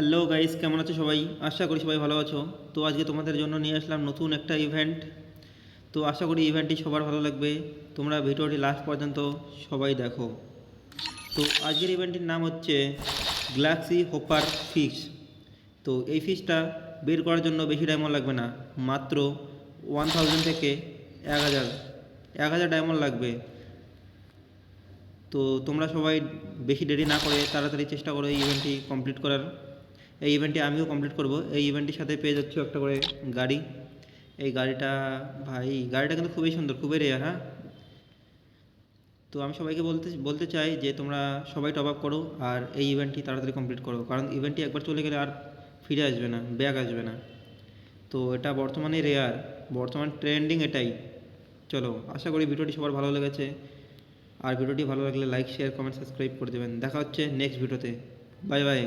Hello guys কেমন আছো সবাই? আশা করি সবাই ভালো আছো। তো আজকে তোমাদের জন্য নিয়ে আসলাম নতুন একটা ইভেন্ট তো আশা করি ইভেন্টটি সবার ভালো লাগবে। তোমরা ভিডিওটি লাস্ট পর্যন্ত সবাই দেখো। তো আজকের ইভেন্টটির নাম হচ্ছে গ্যালাক্সি হোপার ফিক্স তো এই ফিক্সটা বের করার জন্য বেশি ডায়মন্ড লাগবে না। মাত্র ওয়ান থাউজেন্ড থেকে এক হাজার। এক হাজার ডায়মন্ড লাগবে। তো তোমরা সবাই বেশি দেরি না করে তাড়াতাড়ি চেষ্টা করো এই ইভেন্টটি কমপ্লিট করার। এই ইভেন্টটি আমিও কমপ্লিট করব। এই ইভেন্টটির সাথে পেয়ে যাচ্ছ একটা করে গাড়ি। এই গাড়িটা, ভাই, গাড়িটা কিন্তু খুবই সুন্দর, খুবই রেয়ার হ্যাঁ? তো আমি সবাইকে বলতে বলতে চাই যে তোমরা সবাই টপ আপ করো আর এই ইভেন্টটি তাড়াতাড়ি কমপ্লিট করো। কারণ ইভেন্টটি একবার চলে গেলে আর ফিরে আসবে না ব্যাক আসবে না। তো এটা বর্তমানে রেয়ার বর্তমান ট্রেন্ডিং এটাই। চলো, আশা করি ভিডিওটি সবার ভালো লেগেছে। আর ভিডিওটি ভালো লাগলে লাইক শেয়ার কমেন্ট সাবস্ক্রাইব করে দেবেন। দেখা হচ্ছে নেক্সট ভিডিওতে বাই বাই